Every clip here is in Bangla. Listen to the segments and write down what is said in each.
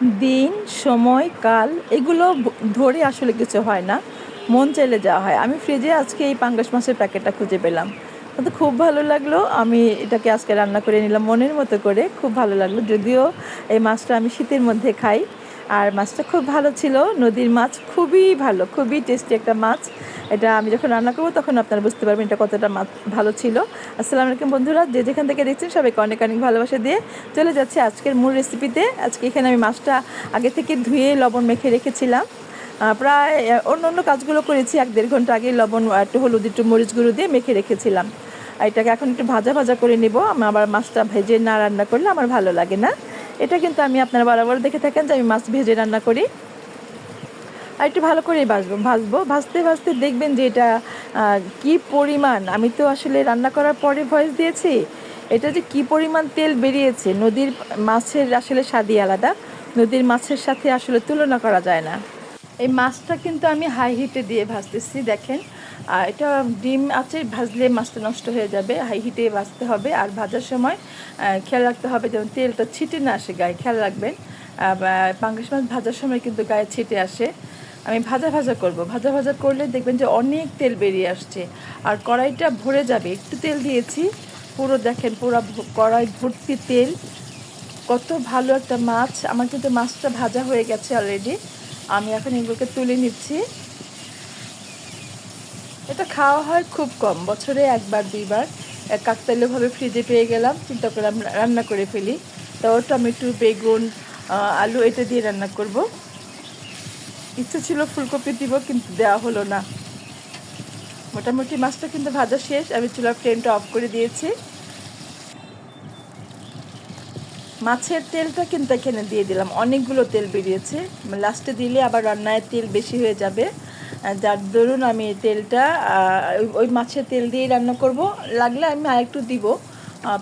দিন, সময়, কাল, এগুলো ধরে আসলে কিছু হয় না। মন চাইলে যাওয়া হয়। আমি ফ্রিজে আজকে এই পাঙ্গাস মাছের প্যাকেটটা খুঁজে পেলাম। তো খুব ভালো লাগল। আমি এটাকে আজকে রান্না করে নিলাম মনের মতো করে। খুব ভালো লাগল। যদিও এই মাছটা আমি শীতের মধ্যে খাই। আর মাছটা খুব ভালো ছিল। নদীর মাছ খুবই ভালো, খুবই টেস্টি একটা মাছ। এটা আমি যখন রান্না করব তখন আপনারা বুঝতে পারবেন এটা কতটা মাছ ভালো ছিল। আসসালামু আলাইকুম বন্ধুরা, যে যেখান থেকে দেখছেন সবাইকে অনেক অনেক ভালোবাসা দিয়ে চলে যাচ্ছে আজকের মূল রেসিপিতে আজকে এখানে আমি মাছটা আগে থেকে ধুয়ে লবণ মেখে রেখেছিলাম। প্রায় অন্য অন্য কাজগুলো করেছি, এক দেড় ঘণ্টা আগে লবণ একটু হলুদ, একটু মরিচ গুঁড়ো দিয়ে মেখে রেখেছিলাম। এটাকে এখন একটু ভাজা ভাজা করে নিব। আমি আবার মাছটা ভেজে না রান্না করলে আমার ভালো লাগে না। এটা কিন্তু আমি আপনারা বরাবর দেখে থাকেন যে আমি মাছ ভেজে রান্না করি। আর একটু ভালো করেই ভাজবো ভাজবো। ভাজতে ভাজতে দেখবেন যে এটা কি পরিমাণ, আমি তো আসলে রান্না করার পরে ভয়েস দিয়েছি, এটা যে কি পরিমাণ তেল বেরিয়েছে, নদীর মাছের আসলে স্বাদই আলাদা, নদীর মাছের সাথে আসলে তুলনা করা যায় না। এই মাছটা কিন্তু আমি হাই হিটে দিয়ে ভাজতেছি, দেখেন। এটা ডিম আছে, ভাজলে মাছটা নষ্ট হয়ে যাবে। হাই হিটে ভাজতে হবে, আর ভাজার সময় খেয়াল রাখতে হবে যেমন তেলটা ছিটে না আসে গায়ে, খেয়াল রাখবেন। পাঙ্গাস মাছ ভাজার সময় কিন্তু গায়ে ছিটে আসে। আমি ভাজা ভাজা করব। ভাজা ভাজা করলে দেখবেন যে অনেক তেল বেরিয়ে আসছে। আর কড়াইটা ভরে যাবে, একটু তেল দিয়েছি। পুরো দেখেন, পুরো কড়াই ভর্তি তেল। কত ভালো একটা মাছ। আমার কিন্তু মাছটা ভাজা হয়ে গেছে অলরেডি আমি এখন এগুলোকে তুলে নিচ্ছি। এটা খাওয়া হয় খুব কম, বছরে একবার, দুইবার। এক কাকতালীয়ভাবে ফ্রিজে পেয়ে গেলাম, চিন্তা করে রান্না করে ফেলি। তো টমেটো, বেগুন আলু এটা দিয়ে রান্না করব। ইচ্ছে ছিল ফুলকপি দিব, কিন্তু দেওয়া হলো না। মোটামুটি মাছটা কিন্তু ভাজা শেষ, আমি চুলার ফ্লেমটা অফ করে দিয়েছি। মাছের তেলটা কিন্তু এখানে দিয়ে দিলাম। অনেকগুলো তেল বেরিয়েছে। লাস্টে দিলে আবার রান্নায় তেল বেশি হয়ে যাবে। যার দরুন আমি তেলটা ওই- মাছের তেল দিয়েই রান্না করব। লাগলে আমি আরেকটু দিব।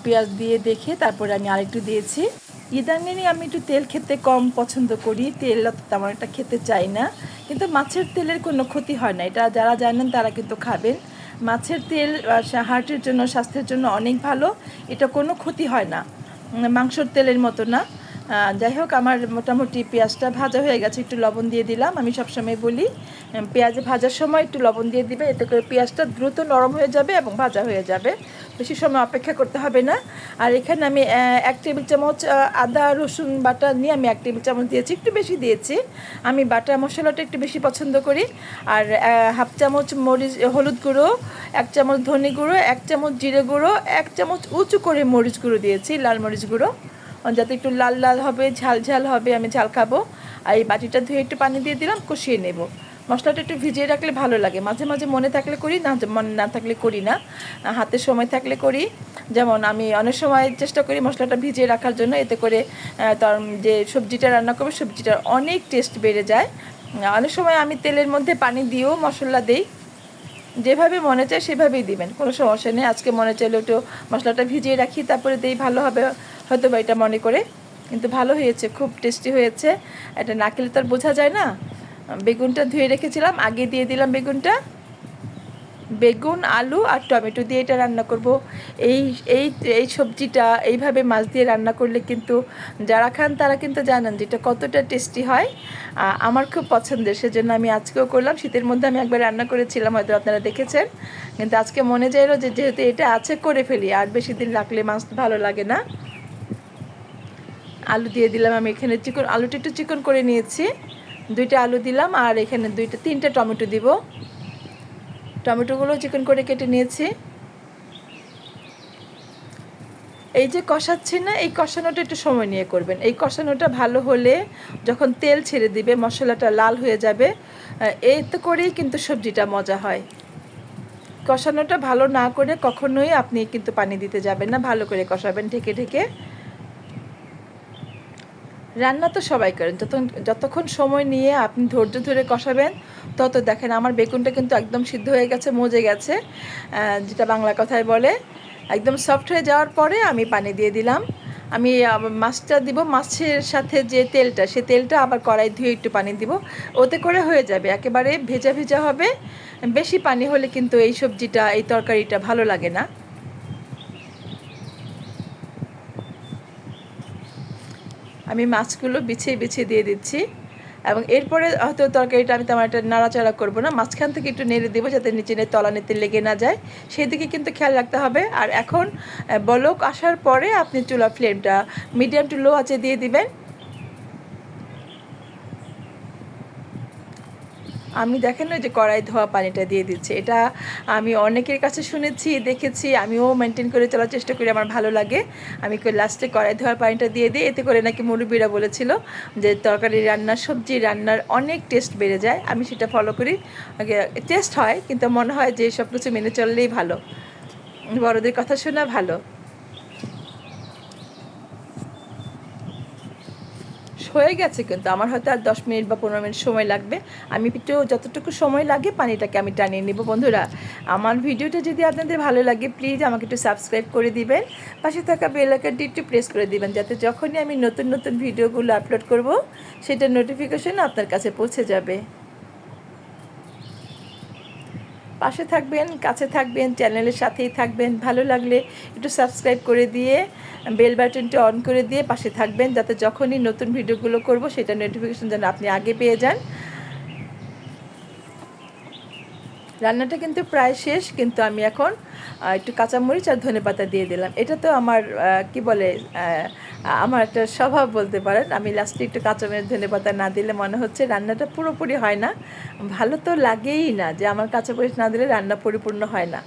পেঁয়াজ দিয়ে দেখে তারপরে আমি আরেকটু দিয়েছি। ইদানিংই আমি একটু তেল খেতে কম পছন্দ করি। তেল তেমন একটা খেতে চাই না। কিন্তু মাছের তেলের কোনো ক্ষতি হয় না। এটা যারা জানেন তারা কিন্তু খাবেন। মাছের তেল হার্টের জন্য, স্বাস্থ্যের জন্য অনেক ভালো। এটা কোনো ক্ষতি হয় না। মাংসর তেলের মতো না। যাই হোক, আমার মোটামুটি পেঁয়াজটা ভাজা হয়ে গেছে, একটু লবণ দিয়ে দিলাম। আমি সবসময় বলি পেঁয়াজ ভাজার সময় একটু লবণ দিয়ে দিবে, এতে করে পেঁয়াজটা দ্রুত নরম হয়ে যাবে এবং ভাজা হয়ে যাবে। বেশি সময় অপেক্ষা করতে হবে না। আর এখানে আমি এক টেবিল চামচ আদা, রসুন বাটা নিয়ে আমি এক টেবিল চামচ দিয়েছি, একটু বেশি দিয়েছি। আমি বাটা মশলাটা একটু বেশি পছন্দ করি। আর হাফ চামচ মরিচ, হলুদ গুঁড়ো, এক চামচ ধনে গুঁড়ো, এক চামচ জিরে গুঁড়ো, এক চামচ উঁচু করে মরিচ গুঁড়ো দিয়েছি, লাল মরিচ গুঁড়ো। যাতে একটু লাল লাল হবে, ঝাল ঝাল হবে, আমি ঝাল খাব। আর এই বাটিটা ধুয়ে একটু পানি দিয়ে দিলাম, কষিয়ে নেব। মশলাটা একটু ভিজিয়ে রাখলে ভালো লাগে। মাঝে মাঝে মনে থাকলে করি, না মনে না থাকলে করি না। হাতে সময় থাকলে করি। যেমন আমি অনেক সময় চেষ্টা করি মশলাটা ভিজিয়ে রাখার জন্য, এতে করে তার যে সবজিটা রান্না করব, সবজিটার অনেক টেস্ট বেড়ে যায়। অনেক সময় আমি তেলের মধ্যে পানি দিয়েও মশলা দিই। যেভাবে মনে চায় সেভাবেই দিবেন, কোনো সমস্যা নেই। আজকে মনে চাইলে একটু মশলাটা ভিজিয়ে রাখি, তারপরে দিই, ভালো হবে। হয়তো বা এটা মনে করে। কিন্তু ভালো হয়েছে, খুব টেস্টি হয়েছে। এটা না খেলে তো আর বোঝা যায় না। বেগুনটা ধুয়ে রেখেছিলাম, আগে দিয়ে দিলাম বেগুনটা। বেগুন, আলু আর টমেটো দিয়ে এটা রান্না করব। এই এই এই সবজিটা, এইভাবে মাছ দিয়ে রান্না করলে কিন্তু যারা খান তারা কিন্তু জানেন যে এটা কতটা টেস্টি হয়। আমার খুব পছন্দের, সেজন্য আমি আজকেও করলাম। শীতের মধ্যে আমি একবার রান্না করেছিলাম, হয়তো আপনারা দেখেছেন। কিন্তু আজকে মনে চাইলো যে যেহেতু এটা আছে, করে ফেলি। আর বেশি দিন রাখলে মাছ ভালো লাগে না। আলু দিয়ে দিলাম আমি এখানে চিকন আলুটা একটু চিকন করে নিয়েছি। দুইটা আলু দিলাম আর এখানে দুইটা তিনটা টমেটো দিব। টমেটোগুলো চিকন করে কেটে নিয়েছি। এই যে কষাচ্ছি না এই কষানোটা একটু সময় নিয়ে করবেন। এই কষানোটা ভালো হলে যখন তেল ছেড়ে দিবে মশলাটা লাল হয়ে যাবে আহ, এতে করেই কিন্তু সবজিটা মজা হয়। কষানোটা ভালো না করে কখনোই আপনি কিন্তু পানি দিতে যাবেন না ভালো করে কষাবেন ঢেকে ঢেকে। রান্না তো সবাই করেন। যত যতক্ষণ সময় নিয়ে আপনি ধৈর্য ধরে কষাবেন, তত দেখেন আমার বেগুনটা কিন্তু একদম সিদ্ধ হয়ে গেছে, মজে গেছে যেটা বাংলা কথায় বলে। একদম সফট হয়ে যাওয়ার পরে আমি পানি দিয়ে দিলাম। আমি মাছটা দিব, মাছের সাথে যে তেলটা, সে তেলটা আবার কড়াই ধুয়ে একটু পানি দিব। ওতে করে হয়ে যাবে, একেবারে ভেজা ভেজা হবে। বেশি পানি হলে কিন্তু এই সবজিটা, এই তরকারিটা ভালো লাগে না। আমি মাছগুলো বিছিয়ে বিছিয়ে দিয়ে দিচ্ছি। এবং এরপরে হয়তো তরকারিটা আমি তেমন একটা নাড়াচাড়া করব না। মাঝখান থেকে একটু নেড়ে দেবো যাতে নিচে তলানিতে লেগে না যায়। সেই দিকে কিন্তু খেয়াল রাখতে হবে। আর এখন বলক আসার পরে আপনি চুলা ফ্লেমটা মিডিয়াম টু লো আঁচে দিয়ে দিবেন। আমি দেখেন ওই যে কড়াই ধোয়া পানিটা দিয়ে দিচ্ছে। এটা আমি অনেকের কাছে শুনেছি, দেখেছি। আমিও মেনটেন করে চলার চেষ্টা করি, আমার ভালো লাগে। আমি লাস্টে কড়াই ধোয়া পানিটা দিয়ে দিই, এতে করে নাকি মুরব্বীরা বলেছিল যে তরকারি রান্নার সবজি, রান্নার অনেক টেস্ট বেড়ে যায়। আমি সেটা ফলো করি। টেস্ট হয়, কিন্তু মনে হয় যে সব কিছু মেনে চললেই ভালো। বড়দের কথা শোনা ভালো। হয়ে গেছে, কিন্তু আমার হয়তো আর দশ মিনিট বা পনেরো মিনিট সময় লাগবে। আমি একটু যতটুকু সময় লাগে পানিটাকে আমি টানিয়ে নেব। বন্ধুরা, আমার ভিডিওটা যদি আপনাদের ভালো লাগে প্লিজ আমাকে একটু সাবস্ক্রাইব করে দিবেন। পাশে থাকা বেল আইকনটি একটু প্রেস করে দিবেন, যাতে যখনই আমি নতুন নতুন ভিডিওগুলো আপলোড করব সেটা নোটিফিকেশন আপনার কাছে পৌঁছে যাবে। পাশে থাকবেন, কাছে থাকবেন, চ্যানেলের সাথেই থাকবেন। ভালো লাগলে একটু সাবস্ক্রাইব করে দিয়ে, বেল বাটনটি অন করে দিয়ে পাশে থাকবেন, যাতে যখনই নতুন ভিডিওগুলো করব, সেটা নোটিফিকেশন যেন আপনি আগে পেয়ে যান। রান্নাটা কিন্তু প্রায় শেষ, কিন্তু আমি এখন একটু কাঁচামরিচ আর ধনে পাতা দিয়ে দিলাম। এটা তো আমার কি বলে আমার একটা স্বভাব বলতে পারেন। আমি লাস্টে একটু কাঁচামরিচ, ধনে পাতা না দিলে মনে হচ্ছে রান্নাটা পুরোপুরি হয় না। ভালো তো লাগেই না যে আমার কাঁচামরিচ না দিলে রান্না পরিপূর্ণ হয় না।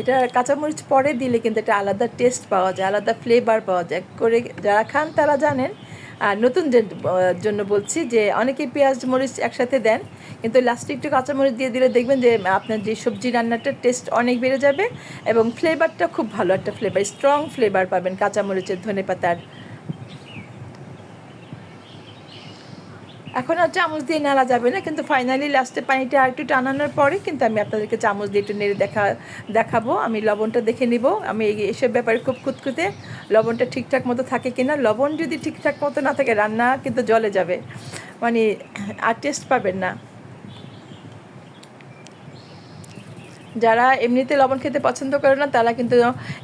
এটা কাঁচামরিচ পরে দিলে কিন্তু একটা আলাদা টেস্ট পাওয়া যায়, আলাদা ফ্লেভার পাওয়া যায়। করে যারা খান তারা জানেন আর নতুন জন্য বলছি যে অনেকে পেঁয়াজ, মরিচ একসাথে দেন, কিন্তু লাস্টে একটু কাঁচামরিচ দিয়ে দিলে দেখবেন যে আপনার যে সবজি রান্নাটার টেস্ট অনেক বেড়ে যাবে এবং ফ্লেভারটা খুব ভালো একটা ফ্লেভার স্ট্রং ফ্লেভার পাবেন কাঁচামরিচের ধনে পাতার এখন আর চামচ দিয়ে নাড়া যাবে না, কিন্তু ফাইনালি লাস্টে পানিটা আর একটু টানানোর পরে কিন্তু আমি আপনাদেরকে চামচ দিয়ে একটু নেড়ে দেখা, দেখাবো। আমি লবণটা দেখে নিব। আমি এসব ব্যাপারে খুব খুঁতখুঁতে লবণটা ঠিকঠাক মতো থাকে কিনা। লবণ যদি ঠিকঠাক মতো না থাকে, রান্না কিন্তু জলে যাবে। মানে আর টেস্ট পাবেন না। যারা এমনিতে লবণ খেতে পছন্দ করে না, তারা কিন্তু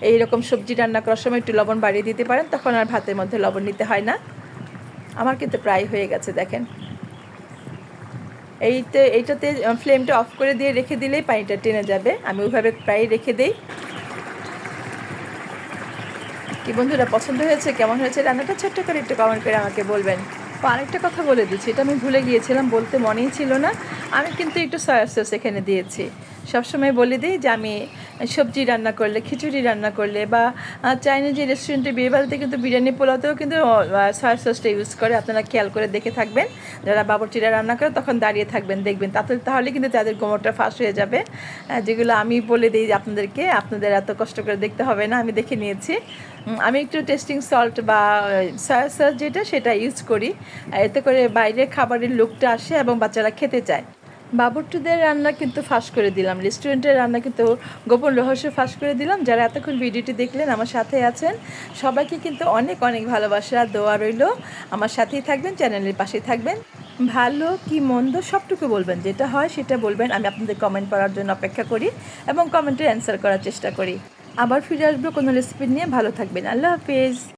এই রকম সবজি রান্না করার সময় একটু লবণ বাড়িয়ে দিতে পারেন। তখন আর ভাতের মধ্যে লবণ নিতে হয় না। আমার কিন্তু প্রায় হয়ে গেছে, দেখেন। এইতে, এইটাতে ফ্লেমটা অফ করে দিয়ে রেখে দিলেই পানিটা টেনে যাবে। আমি ওইভাবে প্রায় রেখে দেই। কি বন্ধুরা, পছন্দ হয়েছে? কেমন হয়েছে? রান্নাটা ছোট্ট করে একটু কমেন্ট করে আমাকে বলবেন। আরেকটা কথা বলে দিচ্ছি। এটা আমি ভুলে গিয়েছিলাম, বলতে মনেই ছিল না। আমি কিন্তু একটু সয়া সস এখানে দিয়েছি। সবসময় বলে দিই যে আমি সবজি রান্না করলে, খিচুড়ি রান্না করলে বা চাইনিজ রেস্টুরেন্টে বিয়েবাড়িতে কিন্তু বিরিয়ানি পোলাতেও কিন্তু সয়া সসটা ইউজ করে। আপনারা খেয়াল করে দেখে থাকবেন। যারা বাবরচিরা রান্না করে তখন দাঁড়িয়ে থাকবেন, দেখবেন। তাতে তাহলে কিন্তু তাদের গোমরটা ফাঁস হয়ে যাবে। যেগুলো আমি বলে দিই আপনাদেরকে, আপনাদের এত কষ্ট করে দেখতে হবে না, আমি দেখে নিয়েছি। আমি একটু টেস্টিং সল্ট বা সয়া সস যেটা, সেটা ইউজ করি। এতে করে বাইরের খাবারের লুকটা আসে এবং বাচ্চারা খেতে চায়। বাবুর্টুদের রান্না কিন্তু ফাঁস করে দিলাম। রেস্টুরেন্টের রান্না কিন্তু গোপন রহস্য ফাঁস করে দিলাম। যারা এতক্ষণ ভিডিওটি দেখলেন, আমার সাথে আছেন। সবাইকে কিন্তু অনেক অনেক ভালোবাসা, দোয়া রইল। আমার সাথেই থাকবেন, চ্যানেলের পাশেই থাকবেন। ভালো কি মন্দ সবটুকু বলবেন, যেটা হয় সেটা বলবেন। আমি আপনাদের কমেন্ট করার জন্য অপেক্ষা করি এবং কমেন্টের অ্যান্সার করার চেষ্টা করি। আবার ফিরে আসব কোনো রেসিপি নিয়ে। ভালো থাকবেন। আল্লাহ হাফিজ।